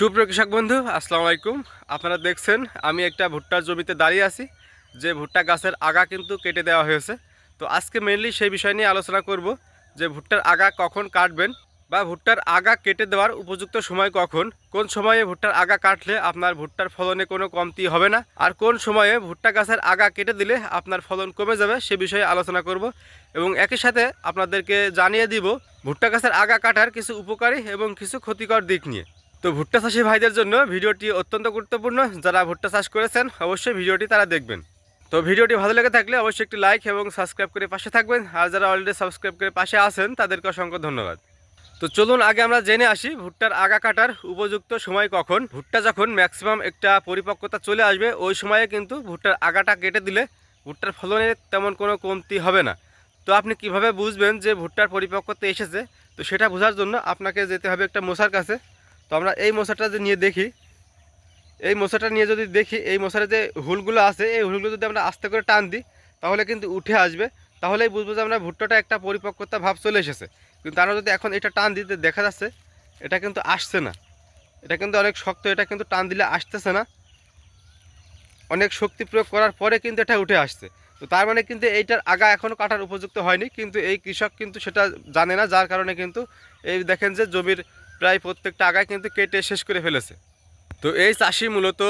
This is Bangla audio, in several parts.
সুপ্রিয় কৃষক বন্ধু, আসসালামু আলাইকুম। আপনারা দেখছেন, আমি একটা ভুট্টার জমিতে দাঁড়িয়ে আছি। যে ভুট্টা গাছের আগা কিন্তু কেটে দেওয়া হয়েছে। তো আজকে মেনলি সেই বিষয় নিয়ে আলোচনা করব, যে ভুট্টার আগা কখন কাটবেন বা ভুট্টার আগা কেটে দেওয়ার উপযুক্ত সময় কখন, কোন সময়ে ভুট্টার আগা কাটলে আপনার ভুট্টার ফলনে কোনো কমতি হবে না, আর কোন সময়ে ভুট্টা গাছের আগা কেটে দিলে আপনার ফলন কমে যাবে, সে বিষয়ে আলোচনা করব। এবং একই সাথে আপনাদেরকে জানিয়ে দিব, ভুট্টা গাছের আগা কাটার কিছু উপকারী এবং কিছু ক্ষতিকর দিক নিয়ে। তো ভুট্টা চাষি ভাইদের জন্য ভিডিওটি অত্যন্ত গুরুত্বপূর্ণ। যারা ভুট্টা চাষ করেছেন, অবশ্যই ভিডিওটি তারা দেখবেন। তো ভিডিওটি ভালো লেগে থাকলে অবশ্যই একটি লাইক এবং সাবস্ক্রাইব করে পাশে থাকবেন। আর যারা অলরেডি সাবস্ক্রাইব করে পাশে আছেন, তাদেরকে অসংখ্য ধন্যবাদ। তো চলুন আগে আমরা জেনে আসি ভুট্টার আগা কাটার উপযুক্ত সময় কখন। ভুট্টা যখন ম্যাক্সিমাম একটা পরিপক্কতা চলে আসবে, ওই সময়ে কিন্তু ভুট্টার আগাটা কেটে দিলে ভুট্টার ফলনে তেমন কোনো কমতি হবে না। তো আপনি কীভাবে বুঝবেন যে ভুট্টার পরিপক্কতা এসেছে? তো সেটা বোঝার জন্য আপনাকে যেতে হবে একটা মশার কাছে। তো আমরা এই মশাটা যে নিয়ে দেখি, এই মশাটা নিয়ে যদি দেখি, এই মশারে যে হুলগুলো আছে, এই হুলগুলো যদি আমরা আস্তে করে টান দিই, তাহলে কিন্তু উঠে আসবে। তাহলেই বুঝব যে আমরা ভুট্টাটা একটা পরিপক্কতা ভাব চলে এসেছে। কিন্তু আমরা যদি এখন এটা টান দিতে দেখা যাচ্ছে, এটা কিন্তু আসছে না। এটা কিন্তু অনেক শক্ত, এটা কিন্তু টান দিলে আসতেছে না। অনেক শক্তি প্রয়োগ করার পরে কিন্তু এটা উঠে আসছে। তো তার মানে কিন্তু এইটার আগা এখনও কাটার উপযুক্ত হয়নি, কিন্তু এই কৃষক কিন্তু সেটা জানে না, যার কারণে কিন্তু এই দেখেন যে জমির প্রায় প্রত্যেকটা আগায় কিন্তু কেটে শেষ করে ফেলেছে। তো এই চাষি মূলত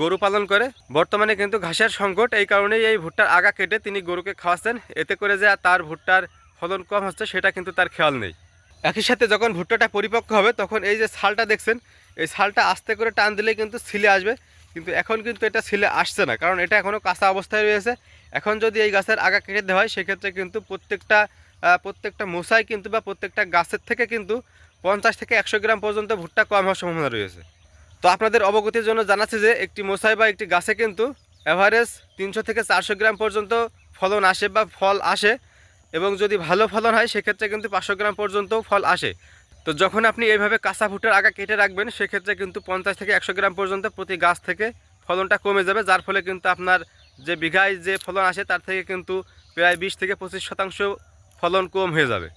গরু পালন করে। বর্তমানে কিন্তু ঘাসের সংকট, এই কারণেই এই ভুট্টার আগা কেটে তিনি গরুকে খাওয়াচ্ছেন। এতে করে যে তার ভুট্টার ফলন কম হচ্ছে, সেটা কিন্তু তার খেয়াল নেই। একই সাথে যখন ভুট্টাটা পরিপক্ক হবে, তখন এই যে ছালটা দেখছেন, এই ছালটা আস্তে করে টান দিলে কিন্তু ছিলে আসবে। কিন্তু এখন কিন্তু এটা ছিলে আসছে না, কারণ এটা এখনও কাঁচা অবস্থায় রয়েছে। এখন যদি এই গাছের আগা কেটে দেওয়া হয়, সেক্ষেত্রে কিন্তু প্রত্যেকটা প্রত্যেকটা মশাই কিন্তু বা প্রত্যেকটা গাছের থেকে কিন্তু পঞ্চাশ থেকে একশো গ্রাম পর্যন্ত ভুট্টা কম হওয়ার সম্ভাবনা রয়েছে। তো আপনাদের অবগতির জন্য জানাচ্ছি যে একটি মশাই বা একটি গাছে কিন্তু অ্যাভারেজ তিনশো থেকে চারশো গ্রাম পর্যন্ত ফলন আসে বা ফল আসে এবং যদি ভালো ফলন হয়, সেক্ষেত্রে কিন্তু পাঁচশো গ্রাম পর্যন্ত ফল আসে। তো যখন আপনি এইভাবে কাঁচা ভুট্টার আগা কেটে রাখবেন, সেক্ষেত্রে কিন্তু পঞ্চাশ থেকে একশো গ্রাম পর্যন্ত প্রতি গাছ থেকে ফলনটা কমে যাবে, যার ফলে কিন্তু আপনার যে বিঘায় যে ফলন আসে, তার থেকে কিন্তু প্রায় বিশ থেকে পঁচিশ শতাংশ ফলন কম হয়ে যাবে।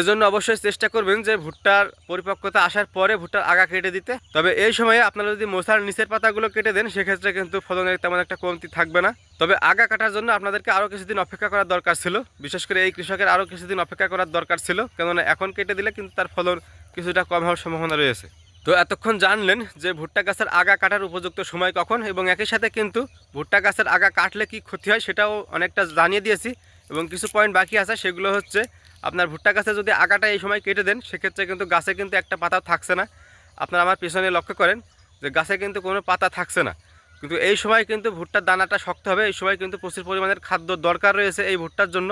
এজন্য অবশ্যই চেষ্টা করবেন যে ভুট্টার পরিপক্কতা আসার পরে ভুট্টার আগা কেটে দিতে। তবে এই সময়ে আপনারা যদি মশার নিচের পাতাগুলো কেটে দেন, সেক্ষেত্রে কিন্তু ফলনের তেমন একটা কমতি থাকবে না। তবে আগা কাটার জন্য আপনাদেরকে আরও কিছুদিন অপেক্ষা করার দরকার ছিল। বিশেষ করে এই কৃষকের আরও কিছুদিন অপেক্ষা করার দরকার ছিল। কেননা এখন কেটে দিলে কিন্তু তার ফলন কিছুটা কম হওয়ার সম্ভাবনা রয়েছে। তো এতক্ষণ জানলেন যে ভুট্টা গাছের আগা কাটার উপযুক্ত সময় কখন, এবং একই সাথে কিন্তু ভুট্টা গাছের আগা কাটলে কি ক্ষতি হয়, সেটাও অনেকটা জানিয়ে দিয়েছি। এবং কিছু পয়েন্ট বাকি আছে, সেগুলো হচ্ছে আপনার ভুট্টা গাছে যদি আগাটা এই সময় কেটে দেন, সেক্ষেত্রে কিন্তু গাছে কিন্তু একটা পাতা থাকছে না। আপনারা আমার পেছনে লক্ষ্য করেন যে গাছে কিন্তু কোনো পাতা থাকছে না। কিন্তু এই সময় কিন্তু ভুট্টার দানাটা শক্ত হবে, এই সময় কিন্তু প্রচুর পরিমাণের খাদ্য দরকার রয়েছে এই ভুট্টার জন্য।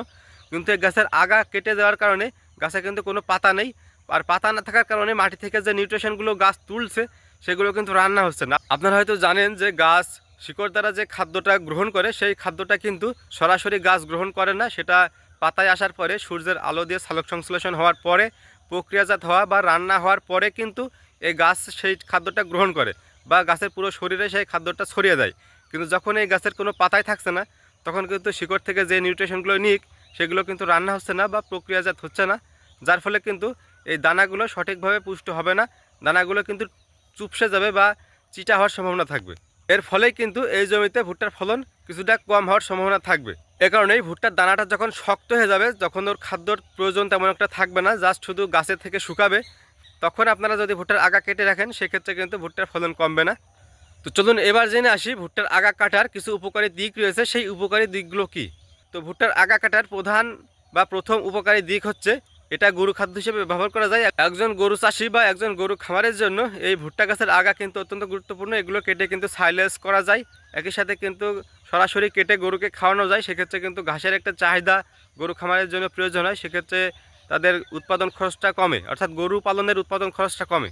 কিন্তু এই গাছের আগা কেটে দেওয়ার কারণে গাছে কিন্তু কোনো পাতা নেই। আর পাতা না থাকার কারণে মাটি থেকে যে নিউট্রিশনগুলো গাছ তুলছে, সেগুলো কিন্তু রান্না হচ্ছে না। আপনারা হয়তো জানেন যে গাছ শিকড় দ্বারা যে খাদ্যটা গ্রহণ করে, সেই খাদ্যটা কিন্তু সরাসরি গাছ গ্রহণ করে না। সেটা পাতায় আসার পরে সূর্যের আলো দিয়ে সালোক সংশ্লেষণ হওয়ার পরে, প্রক্রিয়াজাত হওয়া বা রান্না হওয়ার পরে কিন্তু এই গাছ সেই খাদ্যটা গ্রহণ করে বা গাছের পুরো শরীরে সেই খাদ্যটা ছড়িয়ে দেয়। কিন্তু যখন এই গাছের কোনো পাতায় থাকছে না, তখন কিন্তু শিকড় থেকে যে নিউট্রিশনগুলো নিক, সেগুলো কিন্তু রান্না হচ্ছে না বা প্রক্রিয়াজাত হচ্ছে না, যার ফলে কিন্তু এই দানাগুলো সঠিকভাবে পুষ্ট হবে না, দানাগুলো কিন্তু চুপসে যাবে বা চিটা হওয়ার সম্ভাবনা থাকবে। এর ফলেই কিন্তু এই জমিতে ভুট্টার ফলন কিছুটা কম হওয়ার সম্ভাবনা থাকবে। এ কারণেই ভুট্টার দানাটা যখন শক্ত হয়ে যাবে, যখন ওর খাদ্যর প্রয়োজন তেমন একটা থাকবে না জাস্ট শুধু গাছের থেকে শুকাবে, তখন আপনারা যদি ভুট্টার আগা কেটে রাখেন, সেক্ষেত্রে কিন্তু ভুট্টার ফলন কমবে না। তো চলুন এবার জেনে আসি ভুট্টার আগা কাটার কিছু উপকারী দিক রয়েছে। সেই উপকারী দিকগুলো কি? তো ভুট্টার আগা কাটার প্রধান বা প্রথম উপকারী দিক হচ্ছে এটা গরু খাদ্য হিসেবে ব্যবহার করা যায়। একজন গরু চাষি বা একজন গরু খামারের জন্য এই ভুট্টা গাছের আগা কিন্তু অত্যন্ত গুরুত্বপূর্ণ। এগুলো কেটে কিন্তু সাইলেন্স করা যায়। একই সাথে কিন্তু সরাসরি কেটে গরুকে খাওয়ানো যায়। সেক্ষেত্রে কিন্তু ঘাসের একটা চাহিদা গরু খামারের জন্য প্রয়োজন হয়। সেক্ষেত্রে তাদের উৎপাদন খরচটা কমে। অর্থাৎ গরু পালনের উৎপাদন খরচটা কমে।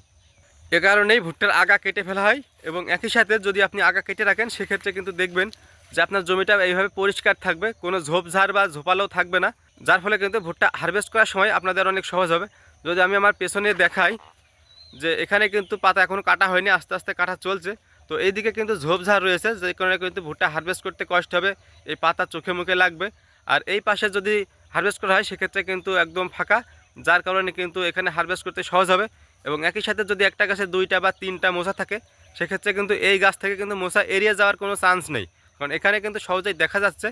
এ কারণেই ভুট্টার আগা কেটে ফেলা হয় এবং একই সাথে যদি আপনি আগা কেটে রাখেন, সেক্ষেত্রে কিন্তু দেখবেন যে আপনার জমিটা এইভাবে পরিষ্কার থাকবে। কোনো ঝোপঝাড় বা ঝোপালো থাকবে না। যার ফলে কিন্তু ভুট্টা হারভেস্ট করার সময় আপনাদের অনেক সহজ হবে। যদি আমি আমার পেছনে দেখাই যে এখানে কিন্তু পাতা এখনও কাটা হয়নি, আস্তে আস্তে কাটা চলছে, তো এইদিকে কিন্তু ঝোপঝাড় রয়েছে, যে কারণে কিন্তু ভুট্টা হারভেস্ট করতে কষ্ট হবে, এই পাতা চোখে মুখে লাগবে। আর এই পাশে যদি হারভেস্ট করা হয়, সেক্ষেত্রে কিন্তু একদম ফাঁকা, যার কারণে কিন্তু এখানে হারভেস্ট করতে সহজ হবে। এবং একই সাথে যদি একটা গাছে দুইটা বা তিনটা মোছা থাকে, সেক্ষেত্রে কিন্তু এই গাছ থেকে কিন্তু মোছা এড়িয়ে যাওয়ার কোনো চান্স নেই। কারণ এখানে কিন্তু সহজেই দেখা যাচ্ছে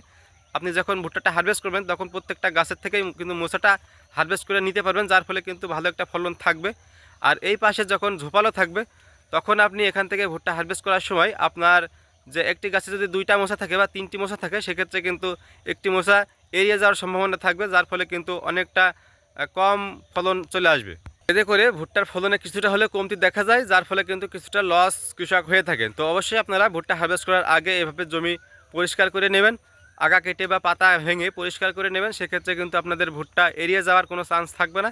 আপনি যখন ভুট্টাটা হারভেস্ট করবেন, তখন প্রত্যেকটা গাছের থেকেই কিন্তু মোচাটা হারভেস্ট করে নিতে পারবেন, যার ফলে কিন্তু ভালো একটা ফলন থাকবে। আর এই পাশে যখন ঝোপালো থাকবে, তখন আপনি এখান থেকে ভুট্টা হারভেস্ট করার সময় আপনার যে একটি গাছে যদি দুইটা মশা থাকে বা তিনটি মশা থাকে, সেক্ষেত্রে কিন্তু একটি মশা এড়িয়ে যাওয়ার সম্ভাবনা থাকবে, যার ফলে কিন্তু অনেকটা কম ফলন চলে আসবে। এতে করে ভুট্টার ফলনে কিছুটা হলে কমতি দেখা যায়, যার ফলে কিন্তু কিছুটা লস কৃষক হয়ে থাকেন। তো অবশ্যই আপনারা ভুট্টা হারভেস্ট করার আগে এভাবে জমি পরিষ্কার করে নেবেন। আগা কেটে বা পাতা ভেঙে পরিষ্কার করে নেবেন, সেক্ষেত্রে কিন্তু আপনাদের ভুট্টা এড়িয়ে যাওয়ার কোনো চান্স থাকবে না।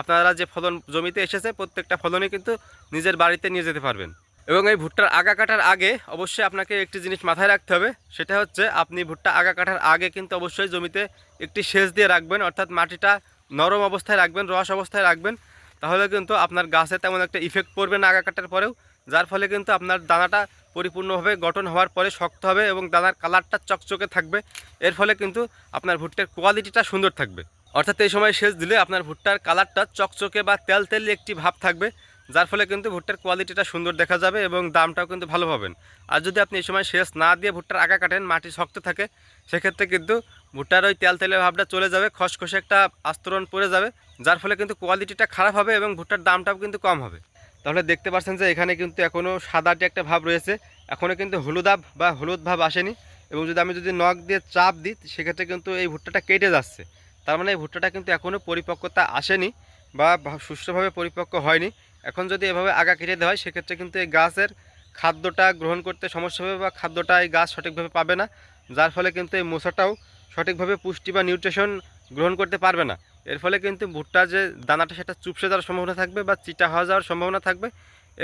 আপনারা যে ফলন জমিতে এসেছে, প্রত্যেকটা ফলনই কিন্তু নিজের বাড়িতে নিয়ে যেতে পারবেন। এবং এই ভুট্টার আগা কাটার আগে অবশ্যই আপনাকে একটি জিনিস মাথায় রাখতে হবে, সেটা হচ্ছে আপনি ভুট্টা আগা কাটার আগে কিন্তু অবশ্যই জমিতে একটি সেচ দিয়ে রাখবেন, অর্থাৎ মাটিটা নরম অবস্থায় রাখবেন, রস অবস্থায় রাখবেন। তাহলে কিন্তু আপনার গাছে তেমন একটা ইফেক্ট পড়বে না আগা কাটার পরেও, যার ফলে কিন্তু আপনার দানাটা পরিপূর্ণভাবে গঠন হওয়ার পরে শক্ত হবে এবং দানার কালারটা চকচকে থাকবে। এর ফলে কিন্তু আপনার ভুট্টার কোয়ালিটিটা সুন্দর থাকবে। অর্থাৎ এই সময় সেচ দিলে আপনার ভুট্টার কালারটা চকচকে বা তেল তেল একটি ভাব থাকবে, যার ফলে কিন্তু ভুট্টার কোয়ালিটিটা সুন্দর দেখা যাবে এবং দামটাও কিন্তু ভালো পাবেন। আর যদি আপনি এই সময় সেচ না দিয়ে ভুট্টার আগা কাটেন, মাটি শক্ত থাকে, সেক্ষেত্রে কিন্তু ভুট্টার ওই তেল তেলের ভাবটা চলে যাবে, খসখসে একটা আস্তরণ পড়ে যাবে, যার ফলে কিন্তু কোয়ালিটিটা খারাপ হবে এবং ভুট্টার দামটাও কিন্তু কম হবে। তাহলে দেখতে পাচ্ছেন যে এখানে কিন্তু এখনও সাদাটি একটা ভাব রয়েছে। এখনও কিন্তু হলুদাভ বা হলুদ ভাব আসেনি এবং যদি আমি যদি নখ দিয়ে চাপ দিই, সেক্ষেত্রে কিন্তু এই ভুট্টাটা কেটে যাচ্ছে। তার মানে এই ভুট্টাটা কিন্তু এখনও পরিপক্কতা আসেনি বা সুষ্ঠুভাবে পরিপক্ক হয়নি। এখন যদি এভাবে আগা কেটে দেওয়া হয়, সেক্ষেত্রে কিন্তু এই গাছের খাদ্যটা গ্রহণ করতে সমস্যা হবে বা খাদ্যটা এই গাছ সঠিকভাবে পাবে না। যার ফলে কিন্তু এই মশাটাও সঠিকভাবে পুষ্টি বা নিউট্রিশন গ্রহণ করতে পারবে না। এর ফলে কিন্তু ভুট্টা যে দানাটা সেটা চুপসে যাওয়ার সম্ভাবনা থাকবে বা চিটা হওয়া যাওয়ার সম্ভাবনা থাকবে,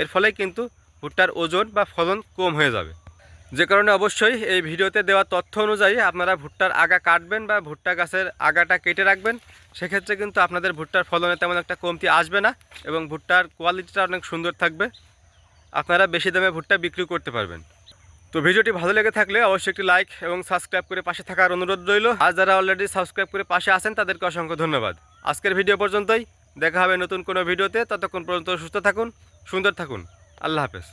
এর ফলে কিন্তু ভুট্টার ওজন বা ফলন কম হয়ে যাবে। যে কারণে অবশ্যই এই ভিডিওতে দেওয়া তথ্য অনুযায়ী আপনারা ভুট্টার আগা কাটবেন বা ভুট্টা গাছের আগাটা কেটে রাখবেন। সেক্ষেত্রে কিন্তু আপনাদের ভুট্টার ফলনে তেমন একটা কমতি আসবে না এবং ভুট্টার কোয়ালিটিটা অনেক সুন্দর থাকবে। আপনারা বেশি দামে ভুট্টা বিক্রি করতে পারবেন। তো ভিডিওটি ভালো লেগে থাকলে অবশ্যই একটি লাইক এবং সাবস্ক্রাইব করে পাশে থাকার অনুরোধ রইল। আর যারা অলরেডি সাবস্ক্রাইব করে পাশে আছেন, তাদেরকে অসংখ্য ধন্যবাদ। আজকের ভিডিও পর্যন্তই। দেখা হবে নতুন কোনো ভিডিওতে ততক্ষণ পর্যন্ত সুস্থ থাকুন, সুন্দর থাকুন। আল্লাহ হাফেজ।